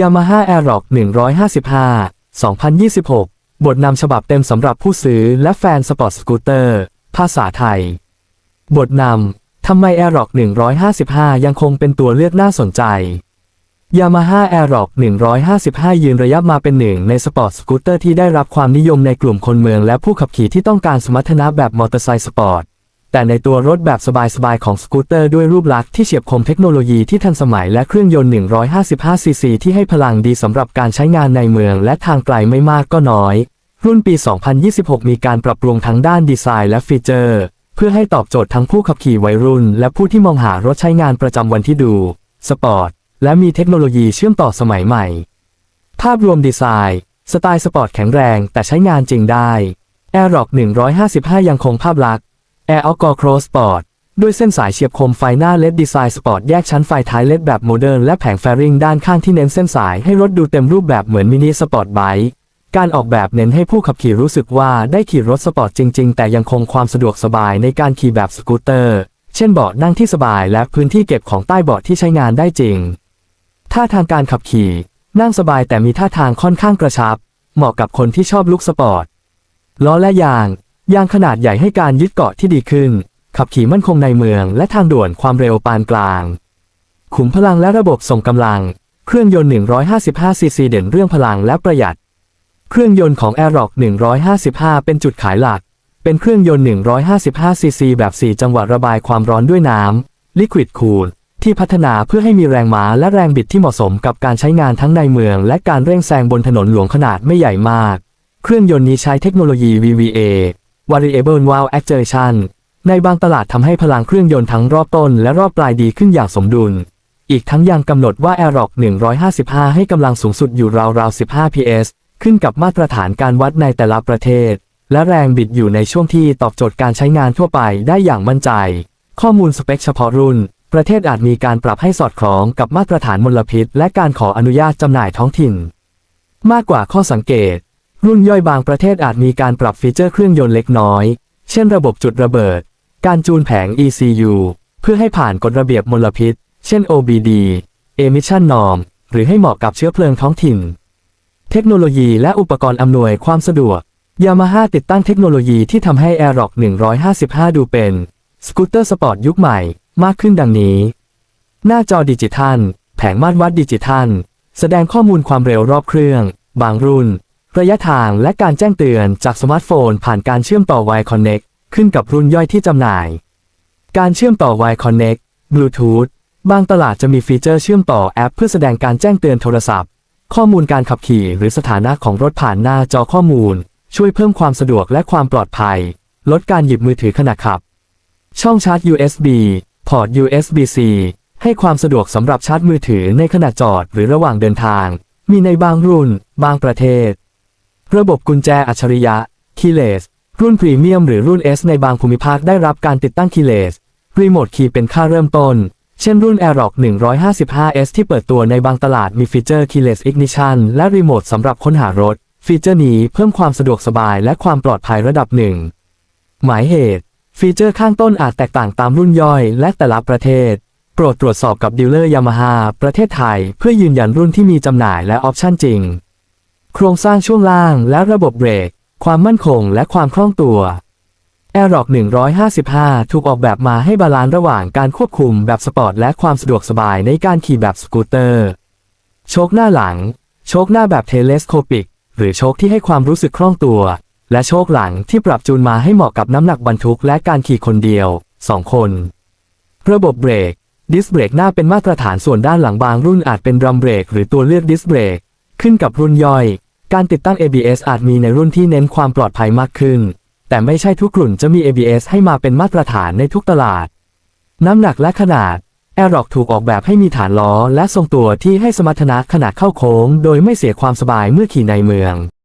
Yamaha Aerox 155 2026 บทนำฉบับเต็มสำหรับผู้ซื้อและแฟนสปอร์ตสกูตเตอร์ ภาษาไทย บทนำทำไม Aerox 155 ยังคงเป็นตัวเลือกน่าสนใจ Yamaha Aerox 155 ยืนระยะมาเป็นหนึ่งในสปอร์ตสกูตเตอร์ที่ได้รับความนิยมในกลุ่มคนเมืองและผู้ขับขี่ที่ต้องการสมรรถนะแบบมอเตอร์ไซค์สปอร์ต แต่ในตัวรถแบบสบายๆของสกูตเตอร์ด้วยรูปลักษณ์ที่เฉียบคมเทคโนโลยีที่ทันสมัยและเครื่องยนต์ 155 ซีซีที่ให้พลังดีสำหรับการใช้งานในเมืองและทางไกลไม่มากก็น้อย รุ่นปี 2026 มีการปรับปรุงทั้งด้านดีไซน์และฟีเจอร์ เพื่อให้ตอบโจทย์ทั้งผู้ขับขี่วัยรุ่น และผู้ที่มองหารถใช้งานประจำวันที่ดู สปอร์ต และมีเทคโนโลยีเชื่อมต่อสมัยใหม่ ภาพรวมดีไซน์ สไตล์สปอร์ตแข็งแรงแต่ใช้งานจริงได้ Aerox 155 ยังคงภาพลักษณ์ Air Outdoor Cross Sport ด้วยเส้นสายเฉียบคมไฟหน้าเลดดีไซน์สปอร์ตแยกชั้นไฟท้ายเลดแบบโมเดิร์นและแผงแฟริงด้านข้างที่เน้นเส้นสายให้รถดูเต็มรูปแบบเหมือนมินิสปอร์ตไบค์การออกแบบเน้นให้ผู้ขับขี่รู้สึกว่าได้ขี่รถสปอร์ตจริง ๆ แต่ยังคงความสะดวกสบายในการขี่แบบสกูตเตอร์ เช่นเบาะนั่งที่สบายและพื้นที่เก็บของใต้เบาะที่ใช้งานได้จริง ท่าทางการขับขี่ นั่งสบายแต่มีท่าทางค่อนข้างกระชับ เหมาะกับคนที่ชอบลุคสปอร์ต ล้อและยาง ยางขนาดใหญ่ให้การยึดเกาะที่ดีขึ้น ขับขี่มั่นคงในเมือง และทางด่วนความเร็วปานกลาง ขุมพลังและระบบส่งกำลัง เครื่องยนต์ 155 ซีซีเด่นเรื่องพลังและประหยัด เครื่องยนต์ของ Aerox 155 เป็นจุดขายหลัก เป็นเครื่องยนต์ 155 ซีซีแบบ 4 จังหวะระบายความร้อนด้วยน้ำ Liquid Cool ที่พัฒนาเพื่อให้มีแรงม้าและแรงบิดที่เหมาะสมกับการใช้งานทั้งในเมือง และการเร่งแซงบนถนนหลวงขนาดไม่ใหญ่มาก เครื่องยนต์นี้ใช้เทคโนโลยี VVA Variable Valve Actuation ในบางตลาดทำให้พลังเครื่องยนต์ทั้งรอบต้นและรอบปลายดีขึ้นอย่างสมดุล อีกทั้งยังกำหนดว่า Aerox 155 ให้กำลังสูงสุดอยู่ราวๆ 15 PS ขึ้นกับมาตรฐานการวัดในแต่ละประเทศ และแรงบิดอยู่ในช่วงที่ตอบโจทย์การใช้งานทั่วไปได้อย่างมั่นใจ ข้อมูลสเปคเฉพาะรุ่น ประเทศอาจมีการปรับให้สอดคล้องกับมาตรฐานมลพิษ และการขออนุญาตจำหน่ายท้องถิ่น มากกว่าข้อสังเกต รุ่นย่อยบางประเทศอาจมีการปรับฟีเจอร์เครื่องยนต์เล็กน้อย เช่นระบบจุดระเบิด การจูนแผง ECU เพื่อให้ผ่านกฎระเบียบมลพิษ เช่น OBD Emission Norm หรือให้เหมาะกับเชื้อเพลิงท้องถิ่น เทคโนโลยีและอุปกรณ์อำนวยความสะดวก Yamaha ติดตั้งเทคโนโลยีที่ทำให้ Aerox 155 ดูเป็น สกูตเตอร์สปอร์ตยุคใหม่มากขึ้นดังนี้ หน้าจอดิจิทัล แผงมาตรวัดดิจิทัล แสดงข้อมูลความเร็วรอบเครื่อง บางรุ่น ระยะทางและการแจ้งเตือนจากสมาร์ทโฟนผ่านการเชื่อมต่อ Y Connect ขึ้นกับรุ่นย่อยที่จำหน่าย การเชื่อมต่อ Y Connect Bluetooth บางตลาดจะมีฟีเจอร์เชื่อมต่อแอปเพื่อแสดงการแจ้งเตือนโทรศัพท์ ข้อมูลการขับขี่หรือสถานะของรถผ่านหน้าจอข้อมูล ช่วยเพิ่มความสะดวกและความปลอดภัย ลดการหยิบมือถือขณะขับ ช่องชาร์จ USB พอร์ต USB-C ให้ความสะดวกสำหรับชาร์จมือถือในขณะจอดหรือระหว่างเดินทาง มีในบางรุ่น บางประเทศ ระบบกุญแจอัจฉริยะ Keyless รุ่นพรีเมียมหรือรุ่น S ในบางภูมิภาคได้รับการติดตั้ง Keyless รีโมทคีย์เป็นค่าเริ่มต้น เช่นรุ่น Aerox 155S ที่เปิดตัวในบางตลาดมีฟีเจอร์ Keyless Ignition และรีโมทสำหรับค้นหารถ ฟีเจอร์นี้เพิ่มความสะดวกสบายและความปลอดภัยระดับหนึ่ง หมายเหตุ ฟีเจอร์ข้างต้นอาจแตกต่างตามรุ่นย่อยและแต่ละประเทศ โปรดตรวจสอบกับดีลเลอร์ยามาฮ่าประเทศไทย เพื่อยืนยันรุ่นที่มีจำหน่ายและออปชั่นจริง โครงสร้างช่วงล่างและระบบเบรก ความมั่นคงและความคล่องตัว Aerox 155 ถูกออกแบบมาให้บาลานซ์ระหว่างการควบคุมแบบสปอร์ตและความสะดวกสบายในการขี่แบบสกูตเตอร์ โชคหน้าหลัง โชคหน้าแบบเทเลสโคปิก หรือโชคที่ให้ความรู้สึกคล่องตัว และโชคหลังที่ปรับจูนมาให้เหมาะกับน้ำหนักบรรทุกและการขี่คนเดียว 2 คน ระบบเบรกดิสเบรกหน้าเป็นมาตรฐานส่วนด้านหลังบางรุ่นอาจเป็นดรัมเบรกหรือตัวเลือกดิสเบรกขึ้นกับรุ่นย่อย การติดตั้ง ABS อาจมีในรุ่นที่เน้นความปลอดภัยมากขึ้น แต่ไม่ใช่ทุกรุ่นจะมี ABS ให้มาเป็นมาตรฐานในทุกตลาด น้ำหนักและขนาด Aerox ถูกออกแบบให้มีฐานล้อและทรงตัวที่ให้สมรรถนะขนาดเข้าโค้ง โดยไม่เสียความสบายเมื่อขี่ในเมือง